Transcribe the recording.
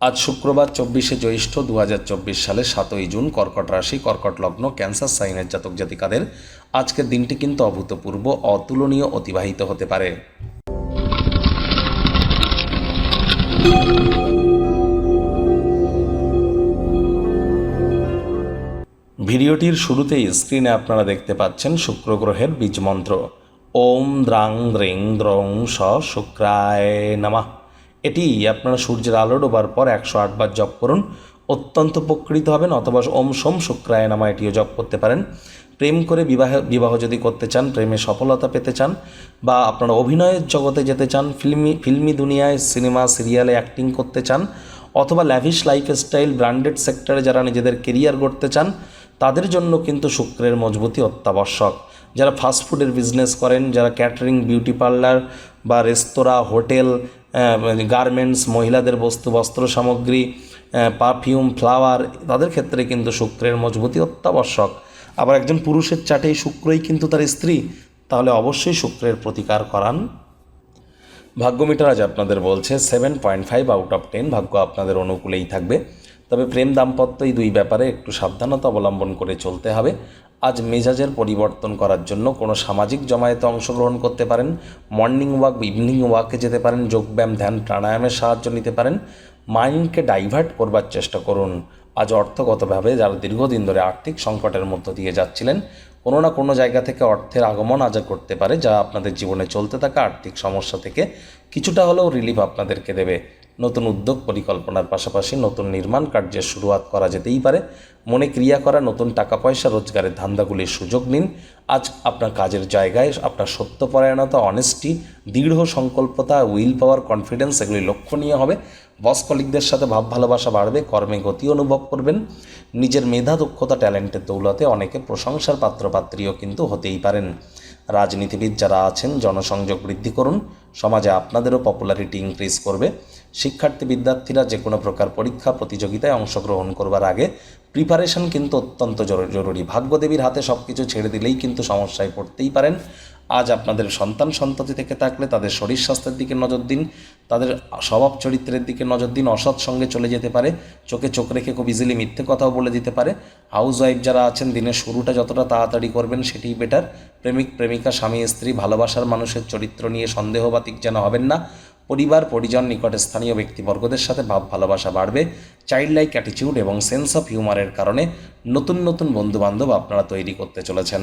আজ শুক্রবার চব্বিশে জ্যৈষ্ঠ দু হাজার চব্বিশ সালে সাতই জুন কর্কট রাশি, কর্কট লগ্ন, ক্যান্সার, সাইনের জাতক জাতিকাদের আজকের দিনটি কিন্তু অভূতপূর্ব, অতুলনীয়, অতিবাহিত হতে পারে। ভিডিওটির শুরুতেই স্ক্রিনে আপনারা দেখতে পাচ্ছেন শুক্র গ্রহের বীজ মন্ত্র। ওম দ্রাং দ্রিং দ্রং স শুক্রায় নামা। এটি আপনারা সূর্যের আলো ডোবার পর একশো আটবার জপ করুন। অত্যন্ত উপকৃত হবেন অথবা ওম সোম শুক্রায় নামা এটিও জপ করতে পারেন। প্রেম করে বিবাহ বিবাহ যদি করতে চান, প্রেমে সফলতা পেতে চান বা আপনারা অভিনয়ের জগতে যেতে চান, ফিল্মি ফিল্মি দুনিয়ায় সিনেমা, সিরিয়ালে অ্যাক্টিং করতে চান অথবা ল্যাভিশ লাইফস্টাইল ব্র্যান্ডেড সেক্টরে যারা নিজেদের কেরিয়ার গড়তে চান, তাদের জন্য কিন্তু শুক্রের মজবুতি অত্যাবশ্যক। যারা ফাস্টফুডের বিজনেস করেন, যারা ক্যাটারিং বিউটি পার্লার বা রেস্তোরাঁ, হোটেল গার্মেন্টস মহিলাদের বস্তু, বস্ত্র সামগ্রী পারফিউম ফ্লাওয়ার তাদের ক্ষেত্রে কিন্তু শুক্রের মজবুতি অত্যাবশ্যক। আবার একজন পুরুষের চাটেই শুক্রই কিন্তু তার স্ত্রী, তাহলে অবশ্যই শুক্রের প্রতিকার করান। ভাগ্যমিটার আজ আপনাদের বলছে seven point five out of ten ভাগ্য আপনাদের অনুকূলেই থাকবে। তবে প্রেম দাম্পত্য এই দুই ব্যাপারে একটু সাবধানতা অবলম্বন করে চলতে হবে। আজ মেজাজের পরিবর্তন করার জন্য কোনো সামাজিক জমায়েতে অংশগ্রহণ করতে পারেন মর্নিং ওয়াক ইভিনিং ওয়াকে যেতে পারেন, যোগব্যায়াম, ধ্যান, প্রাণায়ামের সাহায্য নিতে পারেন মাইন্ডকে ডাইভার্ট করবার চেষ্টা করুন। আজ অর্থগতভাবে যারা দীর্ঘদিন ধরে আর্থিক সংকটের মধ্য দিয়ে যাচ্ছিলেন, কোনো না কোনো জায়গা থেকে অর্থের আগমন আজ করতে পারে, যা আপনাদের জীবনে চলতে থাকা আর্থিক সমস্যা থেকে কিছুটা হলেও রিলিফ আপনাদেরকে দেবে। নতুন উদ্যোগ পরিকল্পনার পাশাপাশি নতুন নির্মাণ কার্যের শুরুয়াত করা যেতেই পারে। মনে ক্রিয়া করা, নতুন টাকা পয়সা রোজগারের ধান্দাগুলির সুযোগ নিন। আজ আপনার কাজের জায়গায় আপনার সত্যপরায়ণতা অনেস্টি দৃঢ় সংকল্পতা উইল পাওয়ার কনফিডেন্স এগুলি লক্ষণীয় হবে। বস কলিকদের সাথে ভাব ভালোবাসা বাড়বে, কর্মে গতি অনুভব করবেন। নিজের মেধা, দক্ষতা ট্যালেন্টের দৌলতে অনেকে প্রশংসার পাত্রপাত্রীও কিন্তু হতেই পারেন। রাজনীতিবিদ যারা আছেন, জনসংযোগ বৃদ্ধি করুন। সমাজে আপনাদেরও পপুলারিটি ইনক্রিজ করবে। শিক্ষার্থী বিদ্যার্থীরা যে কোনো প্রকার পরীক্ষা, প্রতিযোগিতায় অংশগ্রহণ করবার আগে প্রিপারেশন কিন্তু অত্যন্ত জরু- জরুরি। ভাগ্যদেবীর হাতে সব কিছু ছেড়ে দিলেই কিন্তু সমস্যায় পড়তেই পারেন। আজ আপনাদের সন্তান সন্ততি থেকে থাকলে তাদের শরীর স্বাস্থ্যের দিকে নজর দিন, তাদের স্বভাব চরিত্রের দিকে নজর দিন, অসৎ সঙ্গে চলে যেতে পারে, চোখে চোখ রেখে খুব ইজিলি মিথ্যে কথাও বলে দিতে পারে। হাউস ওয়াইফ যারা আছেন, দিনের শুরুটা যতটা তাড়াতাড়ি করবেন সেটিই বেটার প্রেমিক, প্রেমিকা, স্বামী, স্ত্রী, ভালোবাসার মানুষের চরিত্র নিয়ে সন্দেহবাতিক যেন হবেন না। পরিবার, পরিজন, নিকটে স্থানীয় ব্যক্তিবর্গদের সাথে ভাব, ভালোবাসা বাড়বে। চাইল্ড লাইক অ্যাটিটিউড এবং সেন্স অফ হিউমারের কারণে নতুন নতুন বন্ধুবান্ধব আপনারা তৈরি করতে চলেছেন।